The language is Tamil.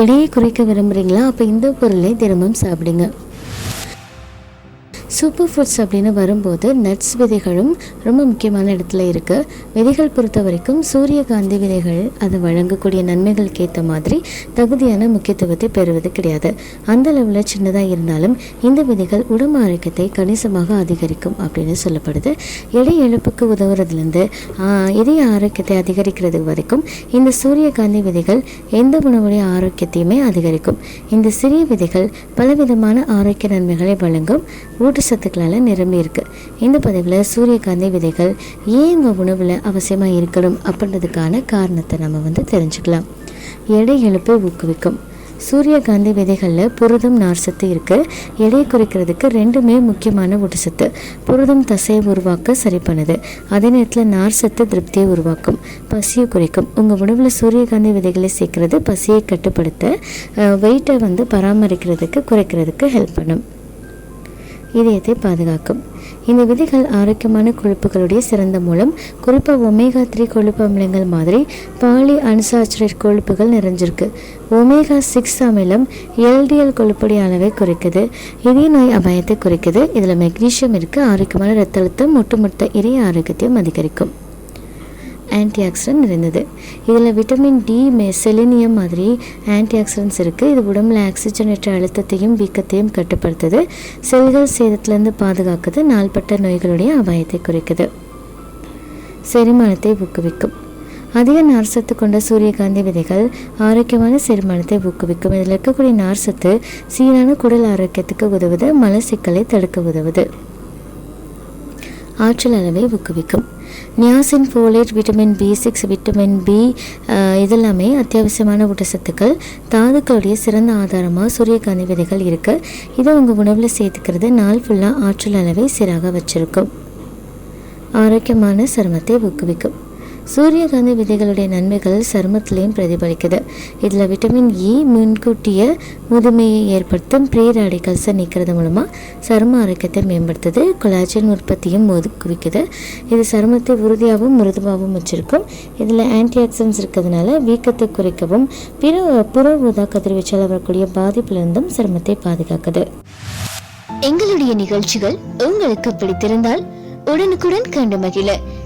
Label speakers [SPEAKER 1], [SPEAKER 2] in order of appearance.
[SPEAKER 1] எடையை குறைக்க விரும்புகிறீங்களா அப்போ இந்த பொருளை தினமும் சாப்பிடுங்க. சூப்பர் ஃபுட்ஸ் அப்படின்னு வரும்போது நட்ஸ் விதைகளும் ரொம்ப முக்கியமான இடத்துல இருக்குது விதைகள் பொறுத்த வரைக்கும் சூரியகாந்தி விதைகள் அது வழங்கக்கூடிய நன்மைகளுக்கு ஏற்ற மாதிரி தகுதியான முக்கியத்துவத்தை பெறுவது கிடையாது. அந்த அளவில் சின்னதாக இருந்தாலும் இந்த விதைகள் உடம்பு ஆரோக்கியத்தை கணிசமாக அதிகரிக்கும் அப்படின்னு சொல்லப்படுது. எடை இழப்புக்கு உதவுறதுலேருந்து இதய ஆரோக்கியத்தை அதிகரிக்கிறது வரைக்கும் இந்த சூரியகாந்தி விதைகள் எந்த உணவுடைய ஆரோக்கியத்தையுமே அதிகரிக்கும். இந்த சிறிய விதைகள் பலவிதமான ஆரோக்கிய நன்மைகளை வழங்கும். ஊட்டச்சத்துக்களால் நிரம்பி இருக்கு. இந்த பதிவில் சூரியகாந்தி விதைகள் ஏன் உங்கள் உணவில் அவசியமாக இருக்கணும் அப்படின்றதுக்கான காரணத்தை நம்ம வந்து தெரிஞ்சுக்கலாம். எடை எழுப்பை ஊக்குவிக்கும். சூரியகாந்தி விதைகளில் புரதம் நார்சத்து இருக்குது எடையை குறைக்கிறதுக்கு ரெண்டுமே முக்கியமான ஊட்டச்சத்து புரதம் தசையை உருவாக்க சரி பண்ணுது. அதே நேரத்தில் நார்சத்து திருப்தியை உருவாக்கும். பசியை குறைக்கும். உங்கள் உணவில் சூரியகாந்தி விதைகளை சேர்க்கறது பசியை கட்டுப்படுத்த வெயிட்டை வந்து பராமரிக்கிறதுக்கு குறைக்கிறதுக்கு ஹெல்ப் பண்ணும். இதயத்தை பாதுகாக்கும். இந்த விதைகள் ஆரோக்கியமான கொழுப்புகளுடைய சிறந்த மூலம் குறிப்பாக ஒமேகா த்ரீ கொழுப்பு அமிலங்கள் மாதிரி பாலி அன்சாச்சுரேட் கொழுப்புகள் நிறைஞ்சிருக்கு. ஒமேகா சிக்ஸ் அமிலம் எல்டிஎல் கொழுப்புடைய அளவை குறைக்குது. இதய நோய் அபாயத்தை குறைக்குது. இதில் மெக்னீஷியம் இருக்குது ஆரோக்கியமான ரத்த அழுத்தம் ஒட்டுமொத்த இதய ஆரோக்கியத்தையும் அதிகரிக்கும். ஆன்டி ஆக்சிடென்ட் நிறைந்தது. இதில் விட்டமின் டி செலினியம் மாதிரி ஆன்டி ஆக்சிடென்ட்ஸ் இருக்குது இது உடம்புல ஆக்சிஜனேற்ற அழுத்தத்தையும் வீக்கத்தையும் கட்டுப்படுத்துது. செல்கள் சேதத்திலேருந்து பாதுகாக்குது. நாள்பட்ட நோய்களுடைய அபாயத்தை குறைக்குது. செரிமானத்தை ஊக்குவிக்கும். அதிக நார்சத்து கொண்ட சூரியகாந்தி விதைகள் ஆரோக்கியமான செரிமானத்தை ஊக்குவிக்கும். இதில் இருக்கக்கூடிய நார்சத்து சீரான குடல் ஆரோக்கியத்துக்கு உதவுது. மலச்சிக்கலை தடுக்க உதவுது. ஆற்றல் அளவை ஊக்குவிக்கும். Niacin folate vitamin B six vitamin B இதெல்லாமே அத்தியாவசியமான ஊட்டச்சத்துக்கள். தாதுக்களுடைய சிறந்த ஆதாரமாக சூரியகாந்தி விதைகள் இருக்குது இதை உங்கள் உணவில் சேர்த்துக்கிறது நாள் ஃபுல்லாக ஆற்றல் அளவை சீராக வச்சுருக்கும். ஆரோக்கியமான சருமத்தை ஊக்குவிக்கும். சூரியகாந்தி விதைகளுடைய நன்மைகள் சருமத்திலையும் பிரதிபலிக்குது. இதில் விட்டமின் இ முன்கூட்டிய முதுமையை ஏற்படுத்தும் ப்ரீ ராடிக்கல்ஸை நீக்கிறது மூலமாக சரும ஆரோக்கியத்தை மேம்படுத்துது. கொலாஜன் உற்பத்தியும் ஊக்குவிக்குது இது சருமத்தை உறுதியாகவும் மிருதுவாகவும் வச்சுருக்கும். இதில் ஆன்டிஆக்சிடன்ஸ் இருக்கிறதுனால வீக்கத்தை குறைக்கவும் பிற புற ஊதா கதிர்வீச்சால் வரக்கூடிய பாதிப்பிலிருந்தும் சருமத்தை பாதுகாக்குது.
[SPEAKER 2] எங்களுடைய நிகழ்ச்சிகள் உங்களுக்கு பிடித்திருந்தால் உடனுக்குடன் கண்டு மகிழ.